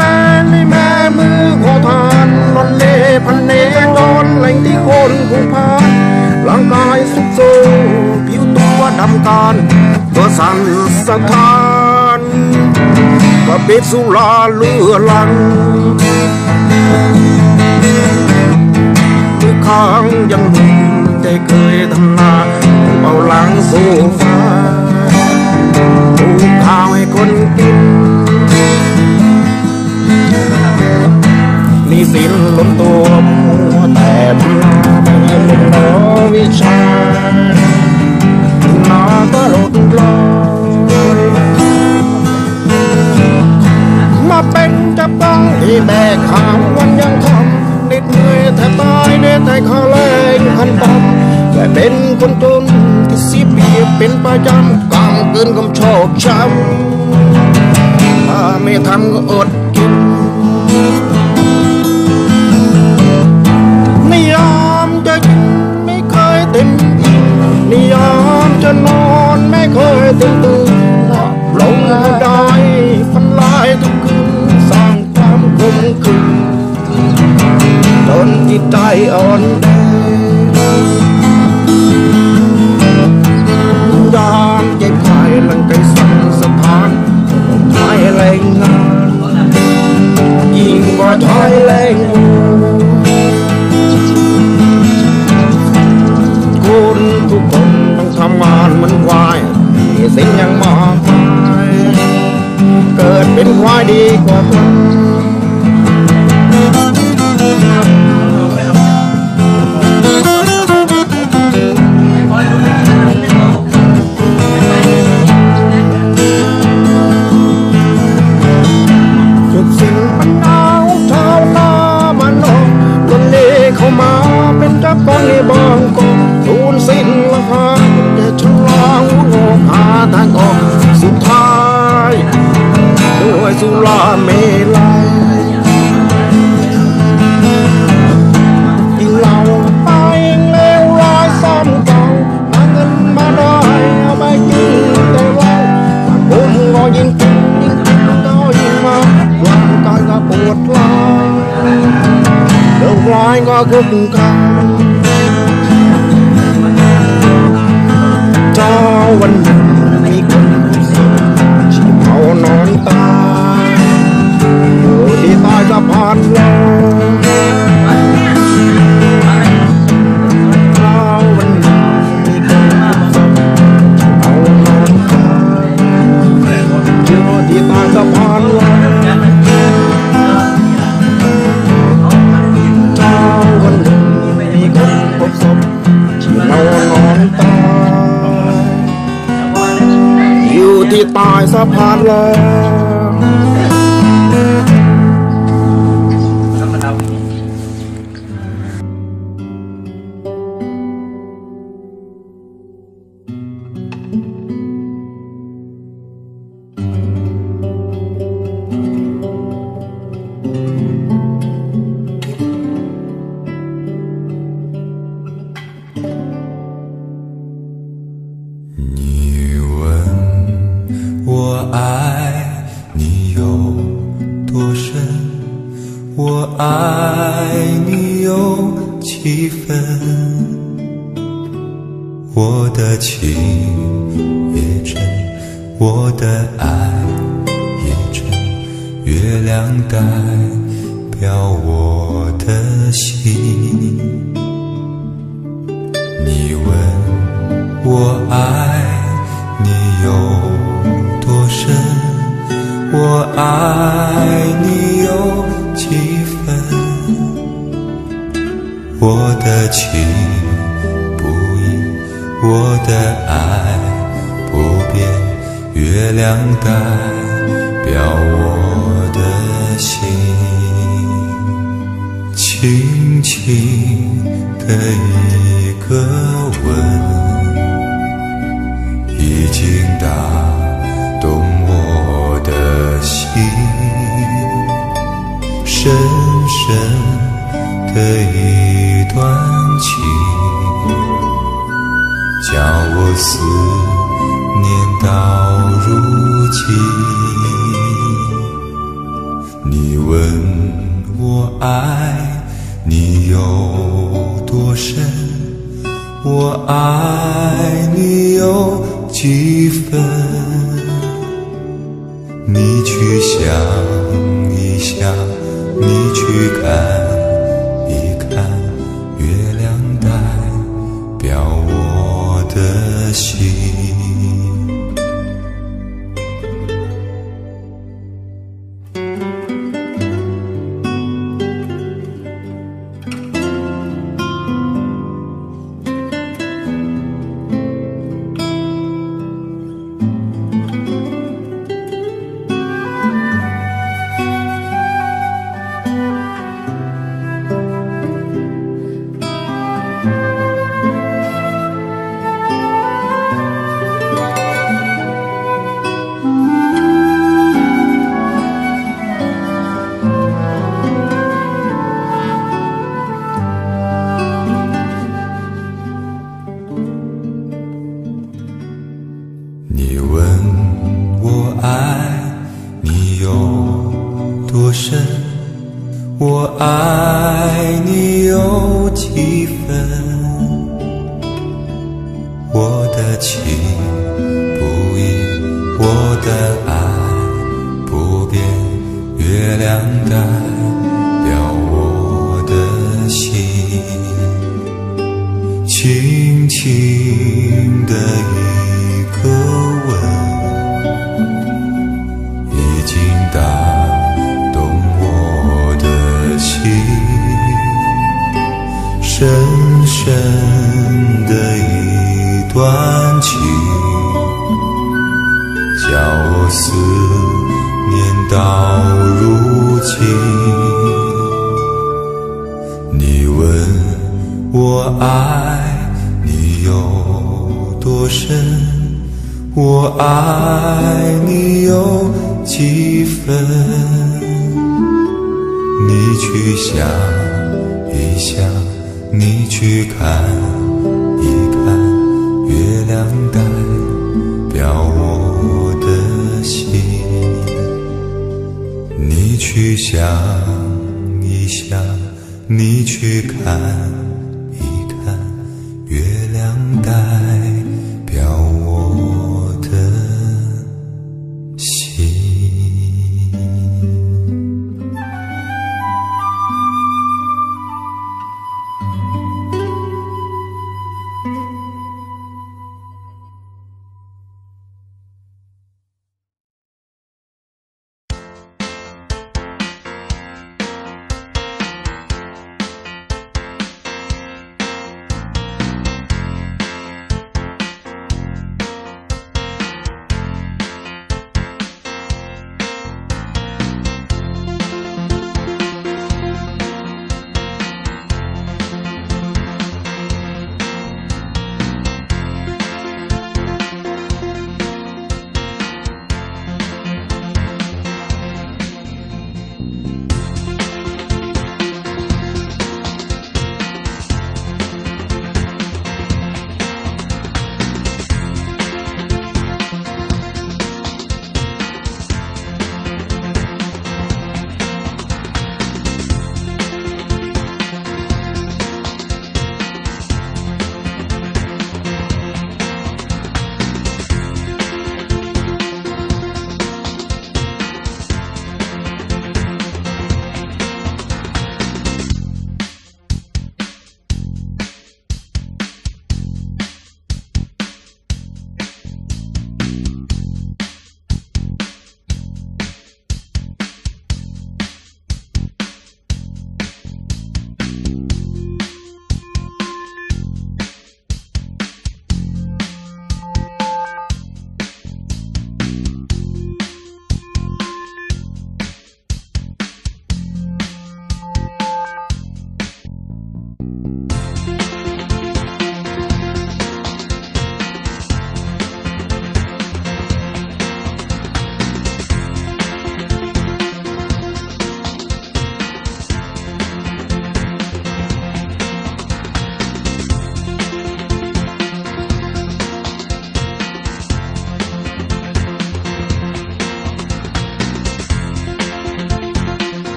การณ์มันแต่ในแม่มือขอทานนอนเลพันเนจรแหล่งที่คนผูกพันร่างกายสุดโทรมผิวตัวดำการตัวสั่นสะท้านประเภทสุราเลือลังทุกครั้งยังหนุ่มใจเคยทำนาเบาหลังโซฟาปลูกข้าวให้คนกิน นี่สินล้นตัวมัวแต่ทำนาไม่เรียนรู้วิชานาก็ลดลอยมาเป็นจับต้องที่แบกขามวันยังทำน็ดเหนื่อยแทบตายเด็ดแต่ข้าแรงพันปอมแต่เป็นคนจนที่สีเปียบเป็นประจำกำเกินกำโชคช้ำถ้าไม่ทำก็อด ติดนิยามจะนอนไม่เคยเต็มตื่นลงก็ได้ฝันลายทุกคืนสร้างความคมคืนจนจิตใจอ่อนแอยามเจ็บไข้ลังไกสั่นสะพานไทยแรงงานยิ่งกว่าไทยแรง สิ่งยังมากมาย เกิดเป็นควายดีกว่าคนาย 我的爱也真，月亮代表我的心。你问我爱你有多深，我爱你有几分？我的情不移，我的爱，月亮代表我的心。轻轻的一个吻，已经打动我的心，深深的一段情，叫我思念到情。你问我爱你有多深，我爱你有几分？你去想起几分？你去想一想，你去看一看，月亮代表我的心。你去想一想，你去看一看，月亮代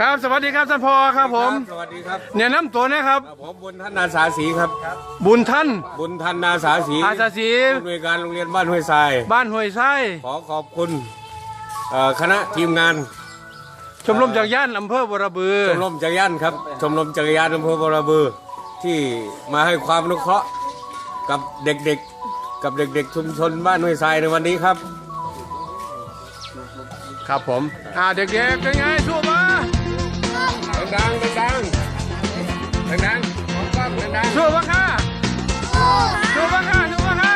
ครับ สวัสดีครับท่านพ่อครับผม สวัสดีครับเนี่ยน้ำตัวนะครับ ผมบุญท่านนาสาศรีครับ บุญท่าน บุญท่านนาสาศรีอาสาสีผู้อำนวยการโรงเรียนบ้านห้วยทราย บ้านห้วยไส้ขอขอบคุณเอ่อคณะทีมงานชมรมจักรยานอำเภอบัวระบือ ชมรมจักรยานครับ ชมรมจักรยานอำเภอบรบือ ที่มาให้ความอนุเคราะห์กับเด็กๆ กับเด็กๆ ชุมชนบ้านห้วยทรายในวันนี้ครับ ครับผม อ่าเด็กๆเป็นไงสู้มา ดังๆดังๆดังๆของกล้องดังสู้มาค่ะสู้มาค่ะสู้มาค่ะ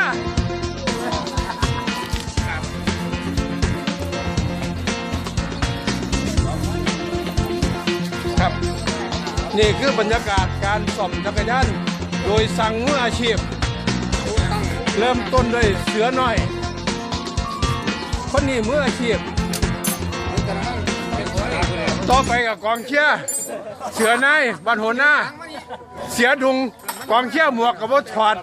ครับ นี่คือบรรยากาศการส่อมจักรยานโดยสั่งมืออาชีพ เริ่มต้นด้วยเสือน้อย คนนี้มืออาชีพ ต่อไปกับกองเชียร์เสือนายบันโหน้า เสียดุงกองเชียร์หมวกกับว่ถอด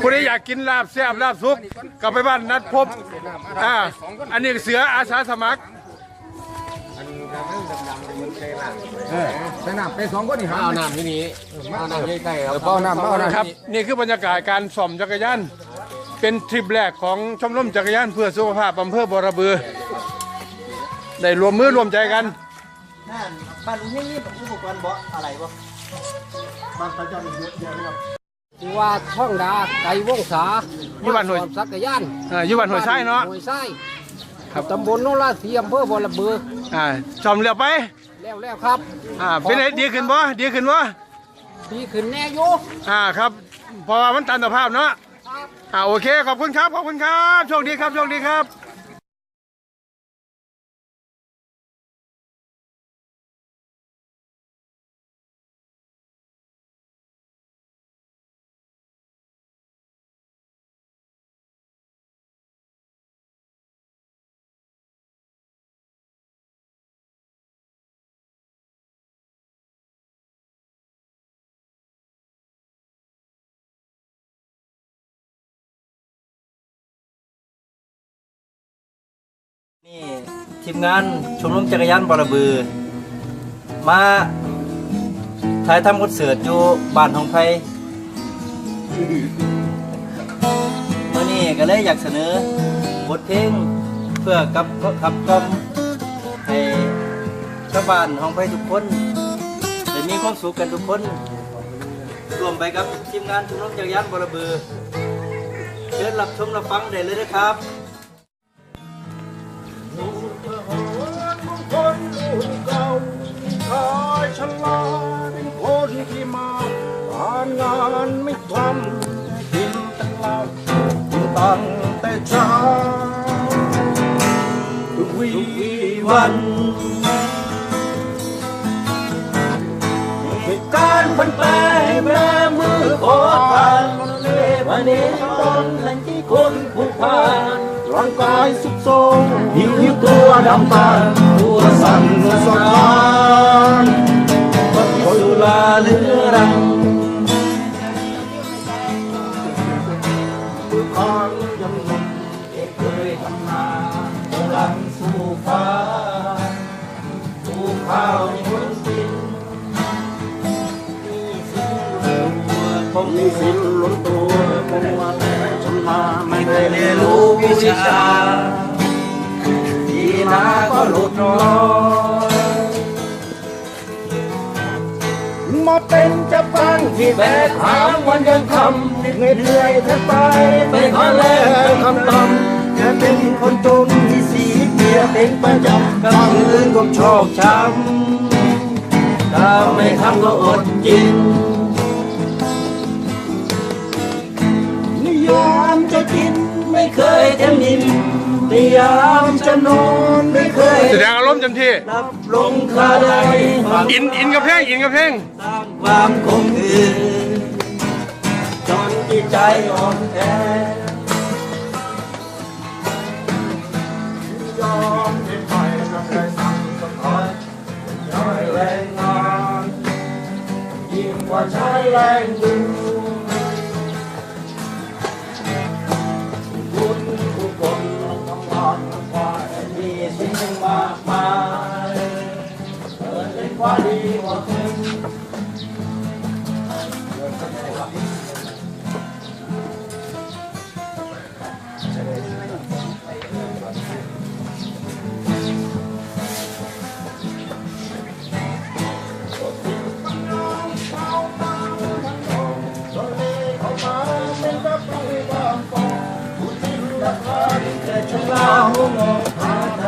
ผู้ใดอยากกินลาบแซ่บลาบซุกกลับไปบ้านนัดพบอ่าอันนี้เสืออาสาสมัครใส่น้ำไปสองคนนี่ๆเอาน้ำที่นี้เอาน้ำใกล้ๆครับเป้าน้ำเป้าน้ำครับ นี่คือบรรยากาศการส่อมจักรยานเป็นทริปแรกของชมรมจักรยานเพื่อสุขภาพอำเภอบอระบือ ได้รวมมือรวมใจกันนั่นบ้านลุงเฮงนี่อุปกรณ์เบาะอะไรบ่ชื่อว่าช่องดาไก่วงศาอยู่บ้านห้วยสอบสักรยานอ่าอยู่บ้านห้วยไส้เนาะห้วยไส้ครับตำบลโนนราศีอำเภอบอระเบืออ่าซ่อมเรียบไปแล้วแล้วครับ อ่าเป็นไงดีขึ้นบ่ดีขึ้นบ่ดีขึ้นแน่อยู่อ่าครับเพอมันตันสภาพเนาะอ่าโอเคขอบคุณครับขอบคุณครับโชคดีครับโชคดีครับ ทีมงานชมรมจักรยานบอรบือ มาถ่ายทำคอนเสิร์ตอยู่บ้านของไพเมื่อนี้ก็เลยอยากเสนอบทเพลงเพื่อกับขับกลอมให้ชาวบ้านของไพทุกคนได้มีความสุขกันทุกคนรวมไปกับทีมงานชมรมจักรยานบอรบือเชิญรับชมรับฟังได้เลยนะครับ ชายชราดเป็นคนที่มาการงานไม่ทำกินแต่เหล้ากินตั้งแต่เช้าทุกวีวันเหตุการณ์มันแปลแม่มือขอทานวันนี้ต้นแห่งที่คนผูกพัน งสู่ฟ้าสู่ข้าวในบนดินผมมีสินล้ ไม่เคยเรียนรู้วิชาทีนาก็หลุดลอยมาเป็นเจะฟังที่แบกหามวันยังคำเหนื่อยเหนื่อยแทบตายไปขอแลกคำตำแค่เป็นคนจนที่สีเกียเป็นประจำกลางคืนก็ชอกช้ำถ้าไม่ทำก็อดกิน ยามจะกินไม่เคยจะนิ่มนิยามจะนอนไม่เคยแสดงอารมณ์เต็มที่รับลงคาใดความอินอินกับเพลงอินกับเพลงตามความคงคืนจนจิตใจอ่อนแอยอมที่ไปกับใครสั่งสคอยย้อยแรงงานยิ่งกว่าใช้แรงดึง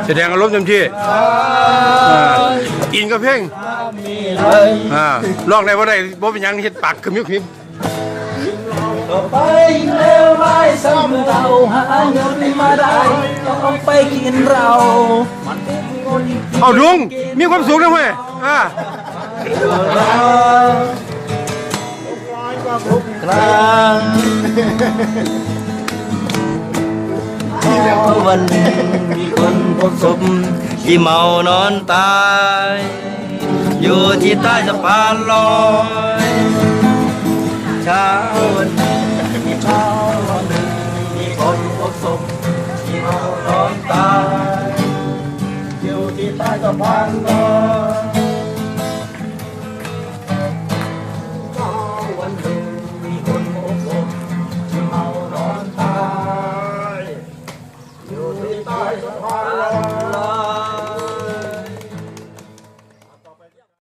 แสดงอารมณ์เต็มที่ อ่าอินกับเพลงอ่าร้องได้บ่ได้บ่เป็นหยังเฮ็ดปากกระมิบกระมิบไปเร็วไล่ซ้ำเราหาเงินมาได้ต้องไปกินเราเอาลุงมีความสุขนะเว้ยอ่าครั้ง ที่เมานอนตาย อยู่ที่ใต้สะพานลอยเช้าวันนี้มีเช้าวันหนึ่งมีคนพบศพที่เมานอนตาย อยู่ที่ใต้สะพานลอย